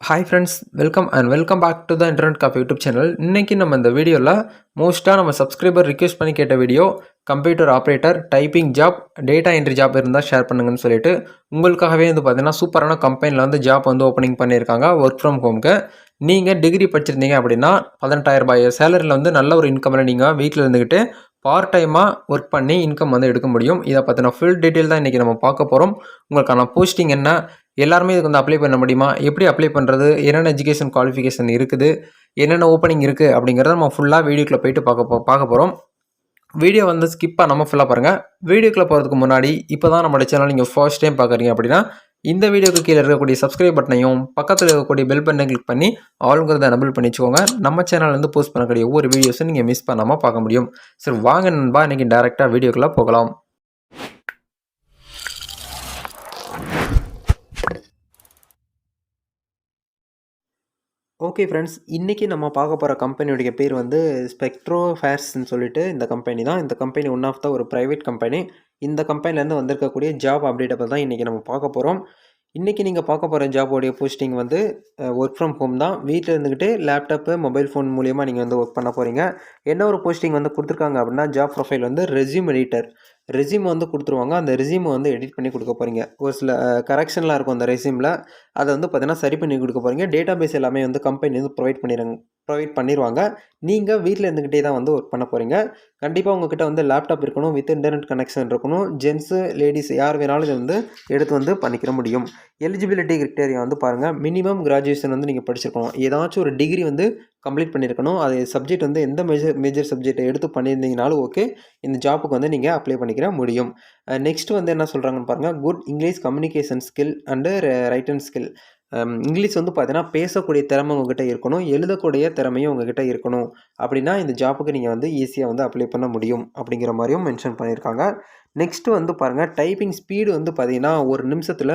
Hi friends welcome and welcome back to the internet coffee YouTube channel இன்றைக்கி நம்ம இந்த வீடியோவில் மோஸ்ட்டாக நம்ம சப்ஸ்கிரைபர் ரிக்வெஸ்ட் பண்ணி கேட்ட video computer operator typing job data entry job இருந்தால் ஷேர் பண்ணுங்கன்னு சொல்லிட்டு உங்களுக்காகவே வந்து பார்த்தீங்கன்னா சூப்பரான கம்பெனியில் வந்து ஜாப் வந்து ஓப்பனிங் பண்ணியிருக்காங்க ஒர்க் ஃப்ரம் ஹோம்க்கு நீங்கள் டிகிரி படிச்சிருந்தீங்க அப்படின்னா பதினெட்டாயிரம் ரூபாய் சேலரியில் வந்து நல்ல ஒரு இன்கமில் நீங்கள் வீட்டில் இருந்துக்கிட்டு பார்ட் டைமாக ஒர்க் பண்ணி இன்கம் வந்து எடுக்க முடியும். இதை பற்றின ஃபுல் டீட்டெயில் தான் இன்றைக்கி நம்ம பார்க்க போகிறோம் உங்களுக்கான போஸ்டிங் என்ன எல்லாருமே இதுக்கு வந்து அப்ளை பண்ண முடியுமா? எப்படி அப்ளை பண்ணுறது என்னென்ன எஜுகேஷன் குவாலிஃபிகேஷன் இருக்குது? என்னென்ன ஓப்பனிங் இருக்குது அப்படிங்கிறத நம்ம ஃபுல்லாக வீடியோக்குள்ளே போயிட்டு பார்க்க போ பார்க்க போகிறோம் வீடியோ வந்து ஸ்கிப்பாக நம்ம ஃபுல்லாக பாருங்கள் வீடியோக்குள்ளே போகிறதுக்கு முன்னாடி இப்போ தான் நம்மளோட சேனல் நீங்கள் ஃபர்ஸ்ட் டைம் பார்க்குறீங்க அப்படின்னா இந்த வீடியோக்கு கீழே இருக்கக்கூடிய சப்ஸ்கிரைப் பட்டனையும் பக்கத்தில் இருக்கக்கூடிய பெல் பட்டனை கிளிக் பண்ணி ஆளுங்கிறத நம்பிள் பண்ணி வச்சுக்கோங்க. நம்ம சேனல்லேருந்து போஸ்ட் பண்ணக்கூடிய ஒவ்வொரு வீடியோஸும் நீங்கள் மிஸ் பண்ணாமல் பார்க்க முடியும். சரி வாங்க நண்பா இன்றைக்கி டேரெக்டாக வீடியோக்குள்ளே போகலாம். ஓகே ஃப்ரெண்ட்ஸ் இன்றைக்கி நம்ம பார்க்க போகிற கம்பெனியுடைய பேர் வந்து ஸ்பெக்ட்ரோ ஃபேர்ஸ்ன்னு சொல்லிட்டு இந்த கம்பெனி தான். இந்த கம்பெனி ஒன் ஆஃப் த ஒரு ப்ரைவேட் கம்பெனி இந்த கம்பெனிலேருந்து வந்திருக்கக்கூடிய ஜாப் அப்டேட்டை தான் இன்றைக்கி நம்ம பார்க்க போகிறோம் இன்றைக்கி நீங்கள் பார்க்க போகிற ஜாபோடைய போஸ்டிங் வந்து ஒர்க் ஃப்ரம் ஹோம் தான். வீட்டில் இருந்துக்கிட்டு லேப்டாப்பு மொபைல் ஃபோன் மூலியமாக நீங்கள் வந்து ஒர்க் பண்ண போகிறீங்க என்ன ஒரு போஸ்டிங் வந்து கொடுத்துருக்காங்க அப்படின்னா ஜாப் ப்ரொஃபைல் வந்து ரெஸ்யூம் எடிட்டர் ரெசியூம் வந்து கொடுத்துருவாங்க. அந்த ரெசியூமை வந்து எடிட் பண்ணி கொடுக்க போகிறீங்க ஒரு சில கரெக்ஷன்லாம் இருக்கும் அந்த ரெசியூமில் அதை வந்து பார்த்தீங்கன்னா சரி பண்ணி கொடுக்க போகிறீங்க டேட்டா பேஸ் எல்லாமே வந்து கம்பெனி வந்து ப்ரொவைட் பண்ணிடுறாங்க. ப்ரொவைட் பண்ணிடுவாங்க நீங்கள் வீட்டில் இருந்துக்கிட்டே தான் வந்து ஒர்க் பண்ண போகிறீங்க கண்டிப்பாக உங்ககிட்ட வந்து லேப்டாப் இருக்கணும் வித் இன்டர்நெட் கனெக்ஷன் இருக்கணும் ஜென்ஸு லேடிஸ் யார் வேணாலும் இதை வந்து எடுத்து வந்து பண்ணிக்கிற முடியும். எலிஜிபிலிட்டி கிரிட்டேரியா வந்து பாருங்கள் மினிமம் கிராஜுவேஷன் வந்து நீங்கள் படிச்சிருக்கணும். ஏதாச்சும் ஒரு டிகிரி வந்து கம்ப்ளீட் பண்ணியிருக்கணும் அது சப்ஜெக்ட் வந்து எந்த மேஜர் மேஜர் சப்ஜெக்டை எடுத்து பண்ணியிருந்தீங்கனாலும் ஓகே இந்த ஜாப்புக்கு வந்து நீங்கள் அப்ளை பண்ணிக்கிற முடியும். நெக்ஸ்ட் வந்து என்ன சொல்கிறாங்கன்னு பாருங்கள் good English communication skill and written skill English வந்து பார்த்தீங்கன்னா பேசக்கூடிய திறமை உங்ககிட்ட இருக்கணும் எழுதக்கூடிய திறமையும் உங்ககிட்ட இருக்கணும். அப்படின்னா இந்த ஜாப்புக்கு நீங்கள் வந்து ஈஸியாக வந்து அப்ளை பண்ண முடியும் அப்படிங்கிற மாதிரியும் மென்ஷன் பண்ணியிருக்காங்க. நெக்ஸ்ட்டு வந்து பாருங்கள் டைப்பிங் ஸ்பீடு வந்து பார்த்தீங்கன்னா ஒரு நிமிஷத்தில்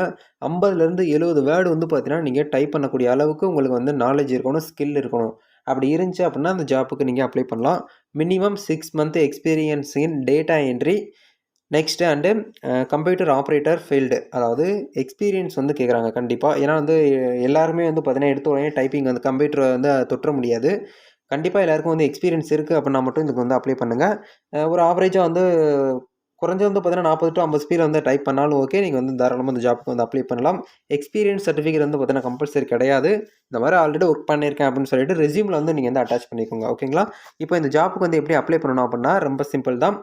ஐம்பதுலேருந்து எழுபது வேர்டு வந்து பார்த்தீங்கன்னா நீங்கள் டைப் பண்ணக்கூடிய அளவுக்கு உங்களுக்கு வந்து நாலேஜ் இருக்கணும் ஸ்கில் இருக்கணும். அப்படி இருந்துச்சு அப்படின்னா அந்த ஜாப்புக்கு நீங்கள் அப்ளை பண்ணலாம். Minimum six month experience in data entry next and computer operator field அதாவது எக்ஸ்பீரியன்ஸ் வந்து கேட்குறாங்க கண்டிப்பாக ஏன்னா வந்து எல்லாருமே வந்து பார்த்தீங்கன்னா எடுத்த உடனே டைப்பிங் வந்து கம்ப்யூட்டரை வந்து தொற்ற முடியாது. கண்டிப்பாக எல்லாருக்கும் வந்து எக்ஸ்பீரியன்ஸ் இருக்குது அப்படின்னா மட்டும் இதுக்கு வந்து அப்ளை பண்ணுங்கள் ஒரு ஆவரேஜாக வந்து குறைஞ்சது வந்து பார்த்தீங்கன்னா நாற்பது டு ஐம்பது ஸ்பீடில் வந்து டைப் பண்ணாலும் ஓகே நீங்கள் வந்து தாராளமாக அந்த ஜாப்புக்கு வந்து அப்ளை பண்ணலாம். எக்ஸ்பீரியன்ஸ் சர்டிஃபிகேட் வந்து பார்த்தீங்கன்னா கம்பல்சரி கிடையாது. இந்த மாதிரி ஆல்ரெடி ஒர்க் பண்ணியிருக்கேன் அப்படின்னு சொல்லிட்டு ரெசியூமில் வந்து நீங்கள் வந்து அட்டாச் பண்ணிக்கோங்க ஓகேங்களா இப்போ இந்த ஜாப்புக்கு வந்து எப்படி அப்ளை பண்ணணும் அப்படின்னா ரொம்ப சிம்பிள் தான்.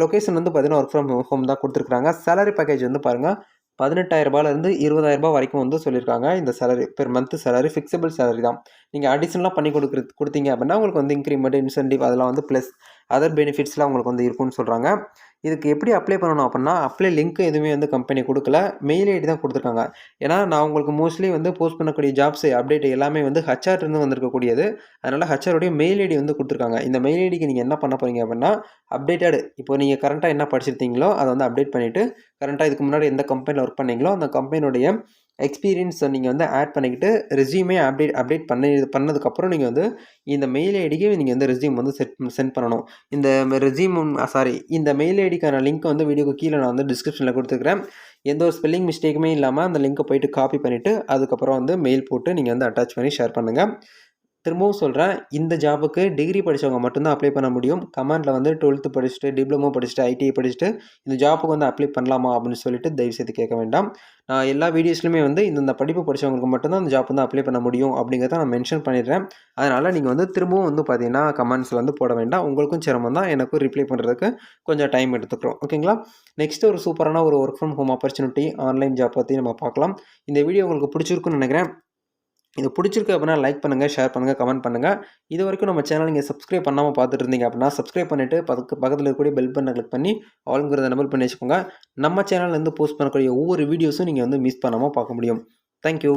லொக்கேஷன் வந்து பார்த்தீங்கன்னா ஒர்க் ஃப்ரம் ஹோம் தான் கொடுத்துருக்குறாங்க. சேலரி பேக்கேஜ் வந்து பாருங்கள் பதினெட்டாயிரரூபாலேருந்து இருபதாயிரரூபா வரைக்கும் வந்து சொல்லியிருக்காங்க. இந்த salary per month salary fixable salary தான். நீங்கள் அடிஷனலாக பண்ணி கொடுக்குறது கொடுத்தீங்க அப்படின்னா உங்களுக்கு வந்து இன்க்ரிமெண்ட் இன்சென்டிவ் அதெல்லாம் வந்து ப்ளஸ் அதர் பெனிஃபிட்ஸ்லாம் உங்களுக்கு வந்து இருக்கும்னு சொல்கிறாங்க இதுக்கு எப்படி அப்ளை பண்ணணும் அப்படின்னா அப்ளை லிங்க் எதுவுமே வந்து கம்பெனி கொடுக்கல. மெயில் ஐடி தான் கொடுத்துருக்காங்க. ஏன்னா நான் உங்களுக்கு மோஸ்ட்லி வந்து போஸ்ட் பண்ணக்கூடிய ஜாப்ஸ் அப்டேட் எல்லாமே வந்து ஹச்ஆர்லேருந்து வந்திருக்கக்கூடியது. அதனால் ஹச்ஆருடைய மெயில் ஐடி வந்து கொடுத்துருக்காங்க. இந்த மெயில் ஐடிக்கு நீங்கள் என்ன பண்ண போகிறீங்க அப்படின்னா அப்டேட்டட் இப்போ நீங்கள் கரண்ட்டாக என்ன படிச்சிருந்தீங்களோ அதை வந்து அப்டேட் பண்ணிவிட்டு கரண்ட்டாக இதுக்கு முன்னாடி எந்த கம்பெனியில் ஒர்க் பண்ணீங்களோ அந்த கம்பெனியுடைய எக்ஸ்பீரியன்ஸை நீங்கள் வந்து ஆட் பண்ணிக்கிட்டு ரெசியூமே அப்டேட் அப்டேட் பண்ணி பண்ணதுக்கப்புறம் நீங்கள் வந்து இந்த மெயில் ஐடிக்கு நீங்கள் வந்து ரெசியூம் வந்து செட் சென்ட் பண்ணணும். இந்த ரெசியூம் சாரி இந்த மெயில் ஐடிக்கான லிங்க் வந்து வீடியோக்கு கீழே நான் வந்து டிஸ்கிரிப்ஷனில் கொடுத்துருக்குறேன். எந்த ஒரு ஸ்பெல்லிங் மிஸ்டேக்குமே இல்லாமல் அந்த லிங்க்கை போயிட்டு காப்பி பண்ணிவிட்டு அதுக்கப்புறம் வந்து மெயில் போட்டு நீங்கள் வந்து அட்டாச் பண்ணி ஷேர் பண்ணுங்கள் திரும்பவும் சொல்கிறேன் இந்த ஜாபுக்கு டிகிரி படித்தவங்க மட்டும்தான் அப்ளை பண்ண முடியும். கமெண்டில் வந்து டுவெல்த்து படிச்சுட்டு டிப்ளமோ படிச்சுட்டு ஐடிஐ படிச்சுட்டு இந்த ஜாப்புக்கு வந்து அப்ளை பண்ணலாமா அப்படின்னு சொல்லிட்டு தயவுசெய்து கேட்க வேண்டாம். நான் எல்லா வீடியோஸ்லையுமே வந்து இந்த படிப்பு படித்தவங்களுக்கு மட்டும்தான் அந்த ஜாப் வந்து அப்ளை பண்ண முடியும் அப்படிங்கிறத நான் மென்ஷன் பண்ணிடுறேன். அதனால் நீங்கள் வந்து திரும்பவும் வந்து பார்த்தீங்கன்னா கமெண்ட்ஸில் வந்து போட வேண்டாம். உங்களுக்கும் சிரமம் தான். எனக்கும் ரிப்ளை பண்ணுறதுக்கு கொஞ்சம் டைம் எடுத்துக்கிறோம். ஓகேங்களா நெக்ஸ்ட் ஒரு சூப்பரான ஒரு work from home opportunity online job பற்றி நம்ம பார்க்கலாம். இந்த வீடியோ உங்களுக்கு பிடிச்சிருக்குன்னு நினைக்கிறேன். இது பிடிச்சிருக்கு அப்படின்னா லைக் பண்ணுங்கள் ஷேர் பண்ணுங்கள் கமெண்ட் பண்ணுங்கள் இது வரைக்கும் நம்ம சேனல் நீங்கள் சப்ஸ்கிரைப் பண்ணாமல் பார்த்துட்டு இருந்தீங்க அப்படின்னா சப்ஸ்கிரைப் பண்ணிவிட்டு பக்கத்து பக்கத்தில் இருக்கக்கூடிய பெல் பண்ணை கிளிக் பண்ணி ஆளுங்கிறத நம்பர் பண்ணி வச்சுக்கோங்க. நம்ம சேனல்லேருந்து போஸ்ட் பண்ணக்கூடிய ஒவ்வொரு வீடியோஸும் நீங்கள் வந்து மிஸ் பண்ணாமல் பார்க்க முடியும். தேங்க்யூ